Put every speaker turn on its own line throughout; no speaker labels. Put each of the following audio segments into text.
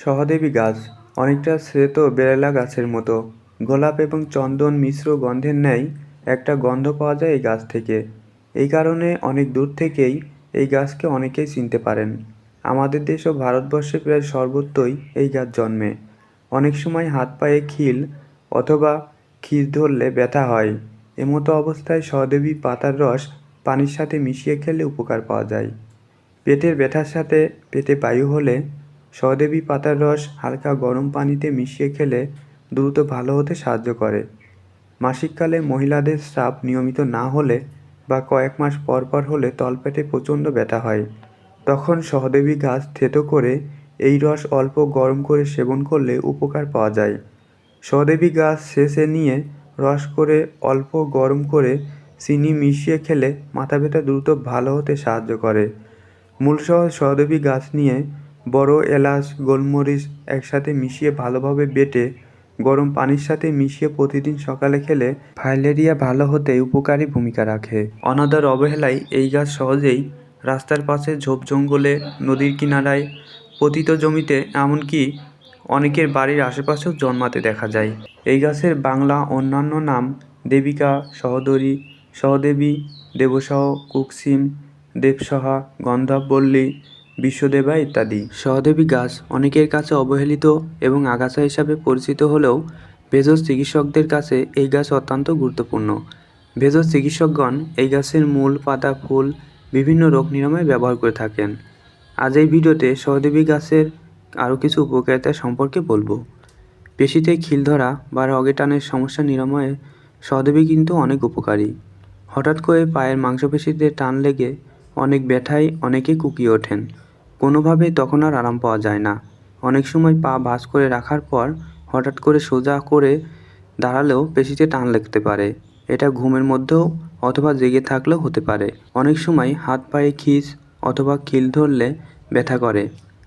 সহদেবী গাছ, অনেকটা শ্বেত বেরেলা গাছের মতো। গোলাপ এবং চন্দন মিশ্র গন্ধের ন্যায় একটা গন্ধ পাওয়া যায় এই গাছ থেকে। এই কারণে অনেক দূর থেকেই এই গাছকে অনেকেই চিনতে পারেন। আমাদের দেশ ও ভারতবর্ষে প্রায় সর্বত্রই এই গাছ জন্মে। অনেক সময় হাত পায়ে খিল অথবা খির ধরলে ব্যথা হয়। এমতো অবস্থায় সহদেবী পাতার রস পানির সাথে মিশিয়ে খেলে উপকার পাওয়া যায়। পেটের ব্যথার সাথে পেটে বায়ু হলে সহদেবী পাতার রস হালকা গরম পানিতে মিশিয়ে খেলে দ্রুত ভালো হতে সাহায্য করে। মাসিককালে মহিলাদের স্রাব নিয়মিত না হলে বা কয়েক মাস পর পর হলে তলপেটে প্রচণ্ড ব্যথা হয়। তখন সহদেবী গাছ থেতো করে এই রস অল্প গরম করে সেবন করলে উপকার পাওয়া যায়। সহদেবী গাছ শেষে নিয়ে রস করে অল্প গরম করে চিনি মিশিয়ে খেলে মাথা ব্যথা দ্রুত ভালো হতে সাহায্য করে। মূলসহ সহদেবী গাছ নিয়ে বড় এলাচ, গোলমরিচ একসাথে মিশিয়ে ভালোভাবে বেটে, গরম পানির সাথে মিশিয়ে প্রতিদিন সকালে খেলে ফাইলেরিয়া ভালো হতে উপকারী ভূমিকা রাখে। অনাদার অবহেলায় এই গাছ সহজেই রাস্তার পাশে ঝোপ জঙ্গলে, নদীর কিনারায়, পতিত জমিতে, এমনকি অনেকের বাড়ির আশেপাশেও জন্মাতে দেখা যায়। এই গাছের বাংলা অন্যান্য নাম দেবিকা, সহদরী, সহদেবী, দেবসহ, কুকসিম, দেবসহা, গন্ধবল্লী বিশ্বদেবা ইত্যাদি। সহদেবী গাছ অনেকের কাছে অবহেলিত এবং আগাছা হিসাবে পরিচিত হলেও ভেষজ চিকিৎসকদের কাছে এই গাছ অত্যন্ত গুরুত্বপূর্ণ। ভেষজ চিকিৎসকগণ এই গাছের মূল, পাতা, ফুল, বিভিন্ন রোগ নিরাময়ে ব্যবহার করে থাকেন। আজ এই ভিডিওতে সহদেবী গাছের আরও কিছু উপকারিতা সম্পর্কে বলব। পেশিতে খিল ধরা বা রগে টানের সমস্যা নিরাময়ে সহদেবী কিন্তু অনেক উপকারী। হঠাৎ করে পায়ের মাংসপেশিতে টান লেগে অনেক ব্যথায় অনেকে কুকিয়ে ওঠেন। কোনোভাবেই তখন আর আরাম পাওয়া যায় না। অনেক সময় পা ভাঁজ করে রাখার পর হঠাৎ করে সোজা করে দাঁড়ালেও পেশিতে টান লাগতে পারে। এটা ঘুমের মধ্যেও অথবা জেগে থাকলেও হতে পারে। অনেক সময় হাত পায়ে খিস অথবা খিল ধরলে ব্যথা করে।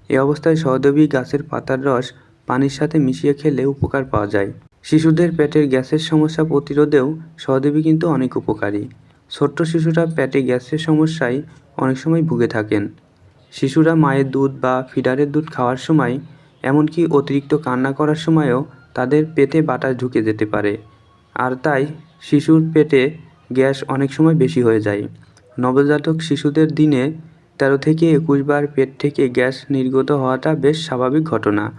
এ অবস্থায় সহদেবী গাছের পাতার রস পানির সাথে মিশিয়ে খেলে উপকার পাওয়া যায়। শিশুদের পেটের গ্যাসের সমস্যা প্রতিরোধেও সহদেবী কিন্তু অনেক উপকারী। ছোট্ট শিশুরা পেটে গ্যাসের সমস্যায় অনেক সময় ভুগে থাকেন। শিশুরা মায়ের দুধ বা ফিডারের দুধ খাওয়ার সময়, এমনকি অতিরিক্ত কান্না করার সময়ও তাদের পেটে বাতাস ঢুকে যেতে পারে। আর তাই শিশুর পেটে গ্যাস অনেক সময় বেশি হয়ে যায়। নবজাতক শিশুদের দিনে তেরো থেকে একুশ বার পেট থেকে গ্যাস নির্গত হওয়াটা বেশ স্বাভাবিক ঘটনা।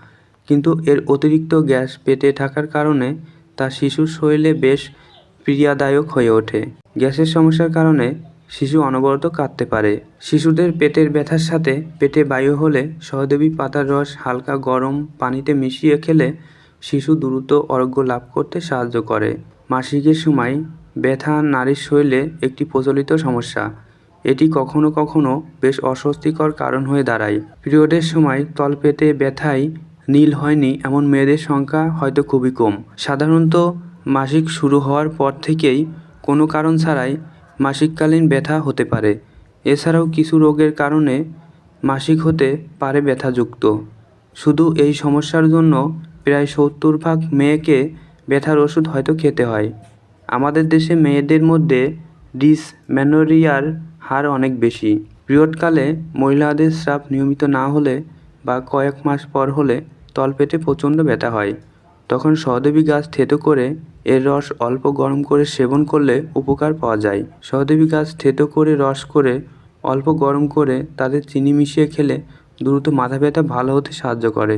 কিন্তু এর অতিরিক্ত গ্যাস পেটে থাকার কারণে তা শিশুর শরীরে বেশ প্রিয়াদায়ক হয়ে ওঠে। গ্যাসের সমস্যার কারণে শিশু অনবরত কাঁদতে পারে। শিশুদের পেটের ব্যথার সাথে পেটে বায়ু হলে সহদেবী পাতার রস হালকা গরম পানিতে মিশিয়ে খেলে শিশু দ্রুত আরোগ্য লাভ করতে সাহায্য করে। মাসিকের সময় ব্যথা নারীর শরীরে একটি প্রচলিত সমস্যা। এটি কখনো কখনো বেশ অস্বস্তিকর কারণ হয়ে দাঁড়ায়। পিরিয়ডের সময় তলপেটে ব্যথায় নীল হয়নি এমন মেয়েদের সংখ্যা হয়তো খুবই কম। সাধারণত মাসিক শুরু হওয়ার পর থেকেই কোনো কারণ ছাড়াই মাসিককালীন ব্যথা হতে পারে। এছাড়াও কিছু রোগের কারণে মাসিক হতে পারে ব্যথাযুক্ত। শুধু এই সমস্যার জন্য প্রায় সত্তর ভাগ মেয়েকে ব্যথার ওষুধ হয়তো খেতে হয়। আমাদের দেশে মেয়েদের মধ্যে ডিসমেনোরিয়ার হার অনেক বেশি। পিরিয়ডকালে মহিলাদের স্রাব নিয়মিত না হলে বা কয়েক মাস পর হলে তলপেটে প্রচণ্ড ব্যথা হয়। তখন সহদেবী গাছ থেতো করে এর রস অল্প গরম করে সেবন করলে উপকার পাওয়া যায়। সহদেবী গাছ থেতো করে রস করে অল্প গরম করে তাতে চিনি মিশিয়ে খেলে দ্রুত মাথা ব্যথা ভালো হতে সাহায্য করে।